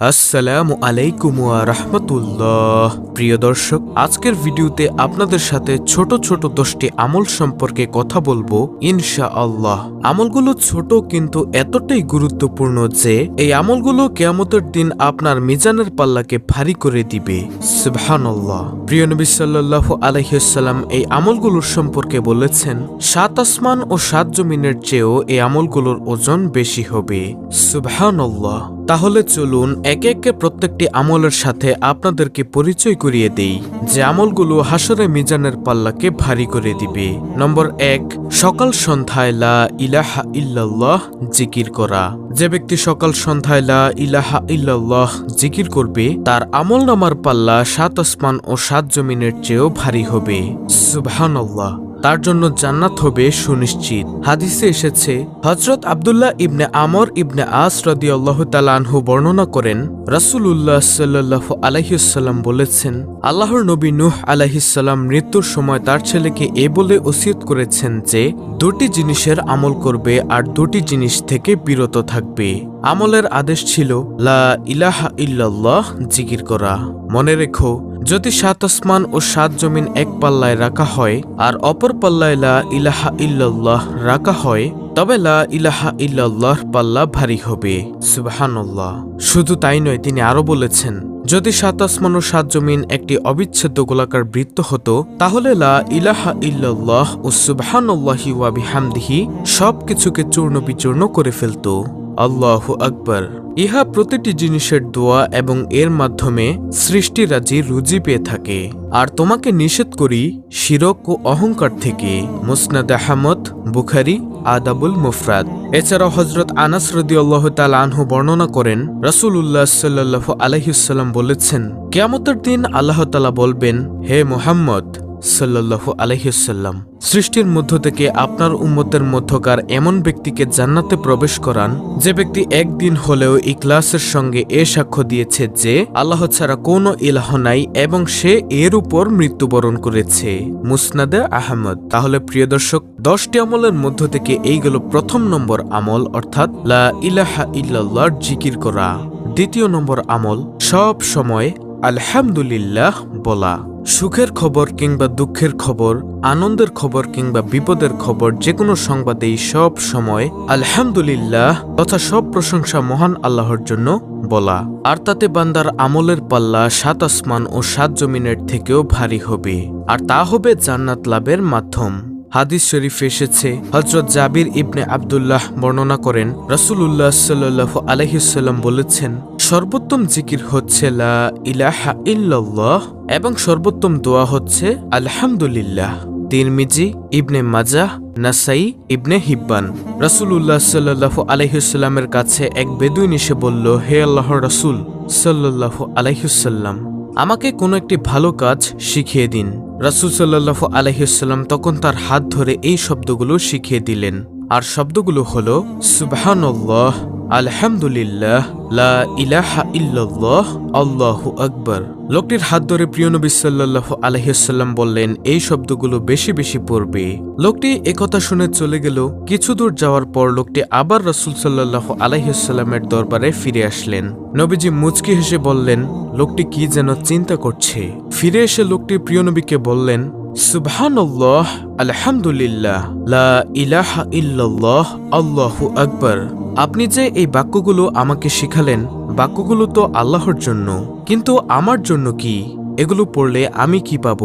আসসালামু আলাইকুম রাহমাতুল্লাহ। প্রিয় দর্শক, আজকের ভিডিওতে আপনাদের সাথে ছোট ছোট দশটি আমল সম্পর্কে কথা বলব ইনশা আল্লাহ আমলগুলো ছোট কিন্তু এতটাই গুরুত্বপূর্ণ যে এই আমলগুলো কেয়ামতের দিন আপনার মিজানের পাল্লাকে ভারী করে দিবে। সুবহানাল্লাহ। প্রিয় নবী সাল্লাল্লাহু আলাইহিসাল্লাম এই আমলগুলোর সম্পর্কে বলেছেন, সাত আসমান ও সাত জমিনের চেয়েও এই আমলগুলোর ওজন বেশি হবে। সুবহানাল্লাহ। তাহলে চলুন একে একে প্রত্যেকটি আমলের সাথে আপনাদেরকে পরিচয় করিয়ে দেই যে আমলগুলো হাসরে মিজানের পাল্লাকে ভারী করে দিবে। নম্বর এক, সকাল সন্ধ্যায় লা ইলাহা ইল্লাল্লাহ জিকির করা। যে ব্যক্তি সকাল সন্ধ্যায় লা ইলাহা ইল্লাল্লাহ জিকির করবে, তার আমল নামার পাল্লা সাত আসমান ও সাত জমিনের চেয়েও ভারী হবে। সুবহানাল্লাহ। তার জন্য জান্নাত হবে সুনিশ্চিত। হাদিসে এসেছে হজরত আবদুল্লাহ ইবনে আমর ইবনে আস রদিয়াল্লাহ তালানহু বর্ণনা করেন, রাসূলুল্লাহ সাল্লাহ আলাইসাল্লাম বলেছেন, আল্লাহর নবী নুহ আলাহিসাল্লাম মৃত্যুর সময় তার ছেলেকে এ বলে ওসিয়ত করেছেন যে, দুটি জিনিসের আমল করবে আর দুটি জিনিস থেকে বিরত থাকবে। আমলের আদেশ ছিল, লা ইলাহা ইল্লাল্লাহ, জিকির করা। মনে রেখো যদি সাত আসমান ও সাত জমিন এক পাল্লায় রাখা হয় আর অপর পাল্লায় লা ইলাহা ইল্লাল্লাহ রাখা হয়, তবে লা ইলাহা ইল্লাল্লাহর পাল্লা ভারী হবে। সুবহানাল্লাহ। শুধু তাই নয়, তিনি আরও বলেছেন, যদি সাত আসমান ও সাত জমিন একটি অবিচ্ছেদ্য গোলাকার বৃত্ত হতো, তাহলে লা ইলাহা ইল্লাল্লাহ ও সুবহানাল্লাহি ওয়া বিহামদিহি সবকিছুকে চূর্ণ বিচূর্ণ করে ফেলতো। আল্লাহ আকবর। ইহা প্রতিটি জিনিসের দোয়া এবং এর মাধ্যমে সৃষ্টিরাজি রুজি পেয়ে থাকে। আর তোমাকে নিষেধ করি, শিরক ও অহংকার থেকে। মুসনাদ আহমদ, বুখারি, আদাবুল মুফরাদ। এছাড়াও হজরত আনাস রদি আল্লাহ আনহু বর্ণনা করেন রাসুল্লাহ সাল্লাহ আলহিসাল্লাম বলেছেন, কেয়ামতের দিন আল্লাহ তালা বলবেন, হে মোহাম্মদ সাল্লাল্লাহু আলহিসাল্লাম সৃষ্টির মধ্য থেকে আপনার উম্মতের মধ্যকার এমন ব্যক্তিকে জান্নাতে প্রবেশ করান, যে ব্যক্তি একদিন হলেও ইকলাসের সঙ্গে এ সাক্ষ্য দিয়েছে যে আল্লাহ ছাড়া কোনো ইলাহ নাই এবং সে এর উপর মৃত্যুবরণ করেছে। মুসনাদে আহমদ। তাহলে প্রিয় দর্শক, দশটি আমলের মধ্য থেকে এই গেল প্রথম নম্বর আমল, অর্থাৎ লা ইলাহা ইল্লাল্লাহর জিকির করা। দ্বিতীয় নম্বর আমল, সব সময় আলহামদুলিল্লাহ বলা। সুখের খবর কিংবা দুঃখের খবর, আনন্দের খবর কিংবা বিপদের খবর যে কোনো সংবাদেই সব সময় আলহামদুলিল্লাহ তথা সব প্রশংসা মহান আল্লাহর জন্য বলা। আর তাতে বান্দার আমলের পাল্লা সাত আসমান ও সাত জমিনের থেকেও ভারী হবে। আর তা হবে জান্নাত লাভের মাধ্যম। হাদিস শরীফ এসেছে হজরত জাবির ইবনে আবদুল্লাহ বর্ণনা করেন রসুল্লাহ সাল্লাহ আলহিসাল্লাম বলেছেন সর্বোত্তম জিকির হচ্ছে লা ইলাহা ইল্লাল্লাহ এবং সর্বোত্তম দোয়া হচ্ছে আলহামদুলিল্লাহ। তিরমিজি, ইবনে মাজাহ, নাসাই, ইবনে হিব্বান। রাসুল্লাহ সাল্লাহ আলহিসাল্লামের কাছে এক বেদুইন এসে বলল, হে আল্লাহ রসুল সাল্লাহ আলহিসাল্লাম আমাকে কোনো একটি ভালো কাজ শিখিয়ে দিন। রাসুল সাল্লাহ আলহিসাল্লাম তখন তার হাত ধরে এই শব্দগুলো শিখিয়ে দিলেন। আর শব্দগুলো হল, সুবহানাল্লাহ আলহামদুলিল্লাহ, লা ইলাহা ইল্লাল্লাহ, আল্লাহু আকবর। লোকটির হাত ধরে প্রিয় নবী সাল্লাহ আলহিসাল্লাম বললেন, এই শব্দগুলো বেশি বেশি পড়বে। লোকটি একথা শুনে চলে গেল। কিছু দূর যাওয়ার পর লোকটি আবার রসুল সাল্লাহ আলহিসাল্লামের দরবারে ফিরে আসলেন। নবীজি মুচকি হেসে বললেন, লোকটি কি যেন চিন্তা করছে? ফিরে এসে লোকটি প্রিয় নবীকে বললেন, সুবহানাল্লাহ, আলহামদুলিল্লাহ, লা ইলাহা ইল্লাল্লাহ, আল্লাহু আকবর। আপনি যে এই বাক্যগুলো আমাকে শিখালেন, বাক্যগুলো তো আল্লাহর জন্য। কিন্তু আমার জন্য কি? এগুলো পড়লে আমি কি পাব?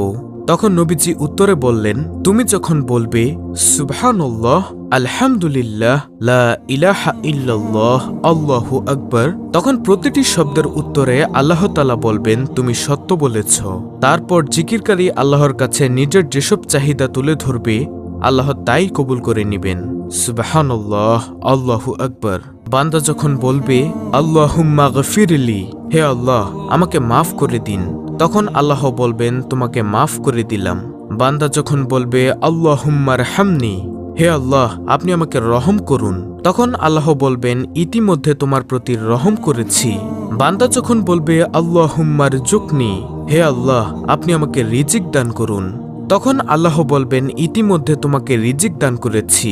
তখন নবীজি উত্তরে বললেন, তুমি যখন বলবে, সুবহানাল্লাহ, আলহামদুলিল্লাহ, লা ইলাহা ইল্লাল্লাহ, আল্লাহু আকবর, তখন প্রতিটি শব্দের উত্তরে আল্লাহ তালা বলবেন, তুমি সত্য বলেছ। তারপর জিকিরকারী আল্লাহর কাছে নিজের যেসব চাহিদা তুলে ধরবে আল্লাহ তাই কবুল করে নিবেন। সুবাহান্লাহ আল্লাহু আকবর। বান্দা যখন বলবে, আল্লাহুম্মা গফিরলি হে আল্লাহ, আমাকে মাফ করে দিন। তখন আল্লাহ বলবেন, তোমাকে মাফ করে দিলাম। বান্দা যখন বলবে আল্লাহ হুম্মার হামনি হে আল্লাহ, আপনি আমাকে রহম করুন। তখন আল্লাহ বলবেন, ইতিমধ্যে তোমার প্রতি রহম করেছি। বান্দা যখন বলবে আল্লাহ হুম্মার জুকনি হে আল্লাহ, আপনি আমাকে রিজিক দান করুন। তখন আল্লাহ বলবেন, ইতিমধ্যে তোমাকে রিজিক দান করেছি।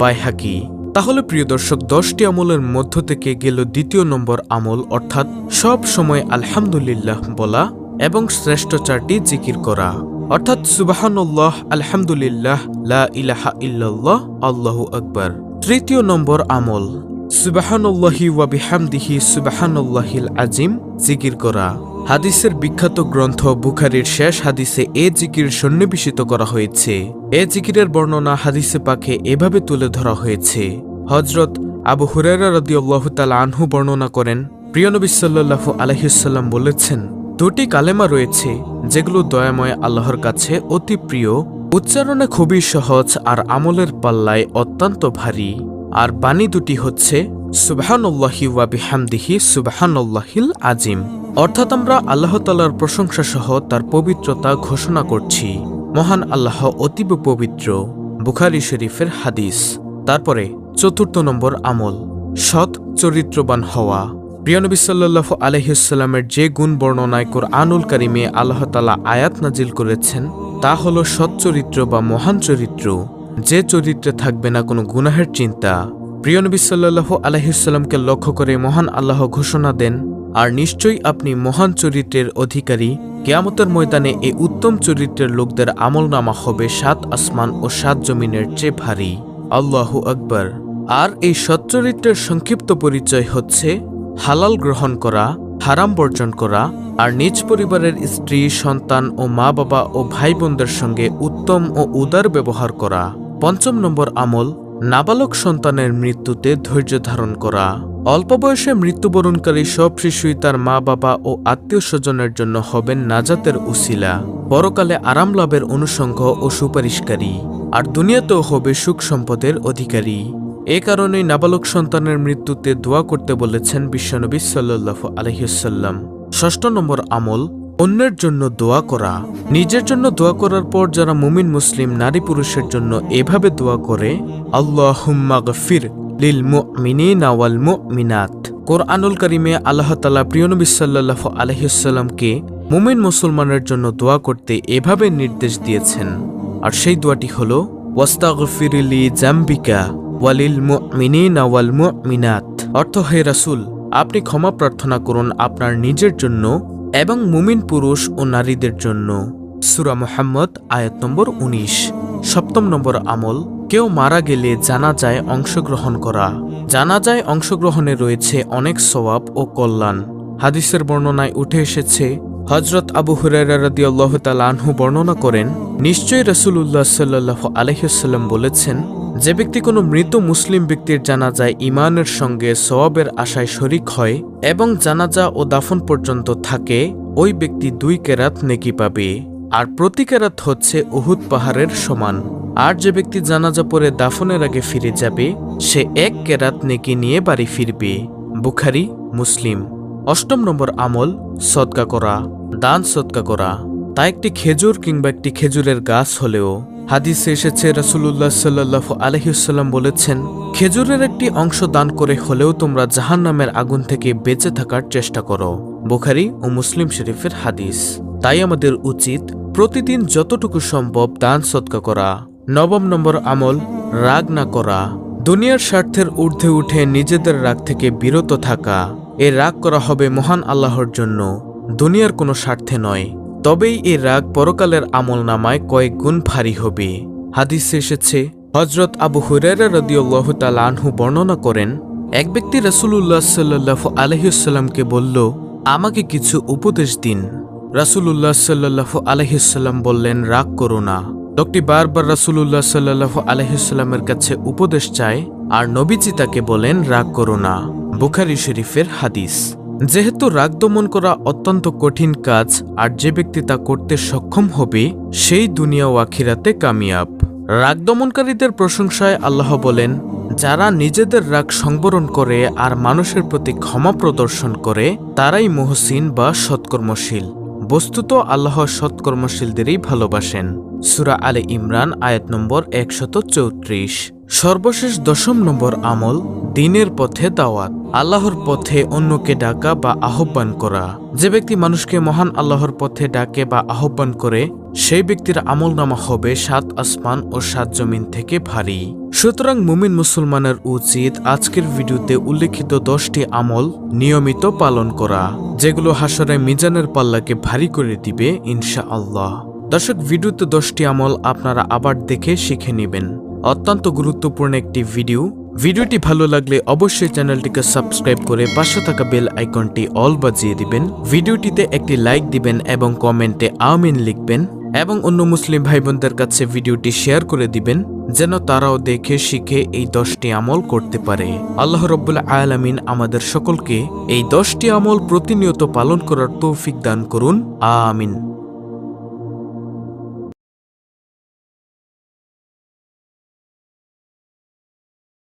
বাইহাকি তাহলে প্রিয় দর্শক, দশটি আমলের মধ্য থেকে গেল দ্বিতীয় নম্বর আমল, অর্থাৎ সব সময় আলহামদুলিল্লাহ বলা এবং শ্রেষ্ঠ চারটি জিকির করা। অর্থাৎ সুবাহানুল্লাহ, আলহামদুলিল্লাহ, লা ইলাহা ইল্লাল্লাহ, আল্লাহু আকবার। তৃতীয় নম্বর আমল, সুবাহানুল্লাহি ওয়া বিহামদিহি সুবাহানুল্লাহিল আজিম, জিকির করা। হাদিসের বিখ্যাত গ্রন্থ বুখারির শেষ হাদিসে এ জিকির সন্নিবেশিত করা হয়েছে। এ জিকিরের বর্ণনা হাদিসে পাকে এভাবে তুলে ধরা হয়েছে। হজরত আবু হুরেরা রদিউল্লাহ তাল আনহু বর্ণনা করেন প্রিয়নবী সাল্লাল্লাহু আলহিসাল্লাম বলেছেন, দুটি কালেমা রয়েছে, যেগুলো দয়াময় আল্লাহর কাছে অতি প্রিয়। উচ্চারণে খুবই সহজ আর আমলের পাল্লায় অত্যন্ত ভারী। আর বাণী দুটি হচ্ছে সুবাহানুল্লাহি ওয়া বিহামদিহি সুবাহানুল্লাহিল আজিম। অর্থাৎ আমরা আল্লাহ তালার প্রশংসা সহ তার পবিত্রতা ঘোষণা করছি। মহান আল্লাহ অতীব পবিত্র। বুখারি শরীফের হাদিস। তারপরে চতুর্থ নম্বর আমল, সৎ, চরিত্রবান হওয়া। প্রিয়নবী সাল্লাহ আলহিসাল্লামের যে গুণ বর্ণনায় আনুল কারিমে আল্লাহ তালা আয়াত নাজিল করেছেন, তা হল সৎ চরিত্র বা মহান চরিত্র। যে চরিত্রে থাকবে না কোনো গুনাহের চিন্তা। প্রিয়নবী সাল্লাহ আলহিসাল্লামকে লক্ষ্য করে মহান আল্লাহ ঘোষণা দেন, আর নিশ্চয়ই আপনি মহান চরিত্রের অধিকারী। কেয়ামতের ময়দানে এই উত্তম চরিত্রের লোকদের আমলনামা হবে সাত আসমান ও সাত জমিনের চেয়ে ভারী। আল্লাহু আকবর। আর এই সচ্চরিত্রের সংক্ষিপ্ত পরিচয় হচ্ছে হালাল গ্রহণ করা, হারাম বর্জন করা, আর নিজ পরিবারের স্ত্রী, সন্তান ও মা বাবা ও ভাই বোনদের সঙ্গে উত্তম ও উদার ব্যবহার করা। পঞ্চম নম্বর আমল নাবালক সন্তানের মৃত্যুতে ধৈর্য ধারণ করা, অল্প বয়সে মৃত্যুবরণকারী সব শিশুই তার মা, বাবা ও আত্মীয় স্বজনের জন্য হবেন নাজাতের উসিলা পরকালে আরাম লাভের অনুষঙ্গ ও সুপারিশকারী, আর দুনিয়াতেও হবে সুখ সম্পদের অধিকারী। এ কারণেই নাবালক সন্তানের মৃত্যুতে দোয়া করতে বলেছেন বিশ্বনবী সাল্লাহ আলহিসাল্লাম ষষ্ঠ নম্বর আমল অন্যের জন্য দোয়া করা, নিজের জন্য দোয়া করার পর যারা মুমিন মুসলিম, নারী পুরুষের জন্য এভাবে দোয়া করে আল্লাহ গফির লিল মুমিনিন মুমিনাত। কোরআনুল কারিমে আল্লাহ তাআলা প্রিয়নবী সাল্লাল্লাহু আলাইহি সাল্লামকে মুমিন মুসলমানের জন্য দোয়া করতে এভাবে নির্দেশ দিয়েছেন। আর সেই দোয়াটি হলো ওয়াস্তাগফিরলি জাম্বিকা ওয়ালিল মুমিনিন ওয়াল মুমিনাত। অর্থ, হে রাসূল, আপনি ক্ষমা প্রার্থনা করুন আপনার নিজের জন্য এবং মুমিন পুরুষ ও নারীদের জন্য। সুরা মোহাম্মদ, আয়াত নম্বর উনিশ। সপ্তম নম্বর আমল, কেউ মারা গেলে জানা যায় অংশগ্রহণ করা। জানা যায় অংশগ্রহণে রয়েছে অনেক সওয়াব ও কল্যাণ। হাদিসের বর্ণনায় উঠে এসেছে হজরত আবু আনহু বর্ণনা করেন, নিশ্চয়ই রসুল্লাহ সাল্লাহ আলহিসাল্লাম বলেছেন, যে ব্যক্তি কোনো মৃত মুসলিম ব্যক্তির জানাজায় ইমানের সঙ্গে সওয়াবের আশায় শরিক হয় এবং জানাজা ও দাফন পর্যন্ত থাকে, ওই ব্যক্তি দুই কেরাত নেকি পাবে। আর প্রতি কেরাত হচ্ছে উহুদ পাহাড়ের সমান। আর যে ব্যক্তি জানাজা পরে দাফনের আগে ফিরে যাবে, সে এক কেরাত নেকি নিয়ে বাড়ি ফিরবে। বুখারি, মুসলিম। অষ্টম নম্বর আমল, সদকা করা, দান সদকা করা। তা একটি খেজুর কিংবা একটি খেজুরের গাছ হলেও হাদিসে এসেছে রসুল্লাহ সাল্লাহ আলহিউসাল্লাম বলেছেন, খেজুরের একটি অংশ দান করে হলেও তোমরা জাহান নামের আগুন থেকে বেঁচে থাকার চেষ্টা করো। বুখারি ও মুসলিম শরীফের হাদিস। তাই আমাদের উচিত প্রতিদিন যতটুকু সম্ভব দান সৎকা করা। নবম নম্বর আমল, রাগ না করা। দুনিয়ার স্বার্থের ঊর্ধ্বে উঠে নিজেদের রাগ থেকে বিরত থাকা। এ রাগ করা হবে মহান আল্লাহর জন্য। দুনিয়ার কোনো স্বার্থে নয়। তবেই এ রাগ পরকালের আমল নামায় কয়েক গুণ ভারী হবে। হাদিসে এসেছে হজরত আবু হুরেরা রদিউল্লাহ আনহু বর্ণনা করেন, এক ব্যক্তি রাসুলুল্লাহ সাল্লাহ আলহিউসাল্লামকে বলল, আমাকে কিছু উপদেশ দিন। রাসুলুল্লাহ সাল্লাহ আলহিসাল্লাম বললেন, রাগ করো না। লোকটি বারবার রাসুলুল্লাহ সাল্লাহ আলহিসাল্লামের কাছে উপদেশ চায়, আর নবীজি তাকে বলেন, রাগ করো না। বুখারি শরীফের হাদিস। যেহেতু রাগ দমন করা অত্যন্ত কঠিন কাজ আর যে ব্যক্তি তা করতে সক্ষম হবে, সেই দুনিয়া ও আখিরাতে কামিয়াব। রাগ দমনকারীদের প্রশংসায় আল্লাহ বলেন, যারা নিজেদের রাগ সংবরণ করে আর মানুষের প্রতি ক্ষমা প্রদর্শন করে, তারাই মহসিন বা সৎকর্মশীল। বস্তুত আল্লাহ সৎকর্মশীলদেরই ভালোবাসেন। সুরা আলে ইমরান, আয়াত নম্বর একশত চৌত্রিশ। সর্বশেষ দশম নম্বর আমল দিনের পথে দাওয়াত, আল্লাহর পথে অন্যকে ডাকা বা আহ্বান করা। যে ব্যক্তি মানুষকে মহান আল্লাহর পথে ডাকে বা আহ্বান করে, সেই ব্যক্তির আমল নামা হবে সাত আসমান ও সাত জমিন থেকে ভারী। সুতরাং মুমিন মুসলমানের উচিত আজকের ভিডিওতে উল্লেখিত দশটি আমল নিয়মিত পালন করা, যেগুলো হাসরে মিজানের পাল্লাকে ভারী করে দিবে ইনশা আল্লাহ দর্শক, ভিডিওতে দশটি আমল আপনারা আবার দেখে শিখে নেবেন। অত্যন্ত গুরুত্বপূর্ণ একটি ভিডিও। ভিডিওটি ভালো লাগলে অবশ্যই চ্যানেলটিকে সাবস্ক্রাইব করে পাশে থাকা বেল আইকনটি অল বাজিয়ে দিবেন। ভিডিওটিতে একটি লাইক দিবেন এবং কমেন্টে আমিন লিখবেন এবং অন্য মুসলিম ভাই বোনদের কাছে ভিডিওটি শেয়ার করে দিবেন, যেন তারাও দেখে, শিখে এই দশটি আমল করতে পারে। আল্লাহ রব্বুল আলামিন আমাদের সকলকে এই দশটি আমল প্রতিনিয়ত পালন করার তৌফিক দান করুন। আমিন।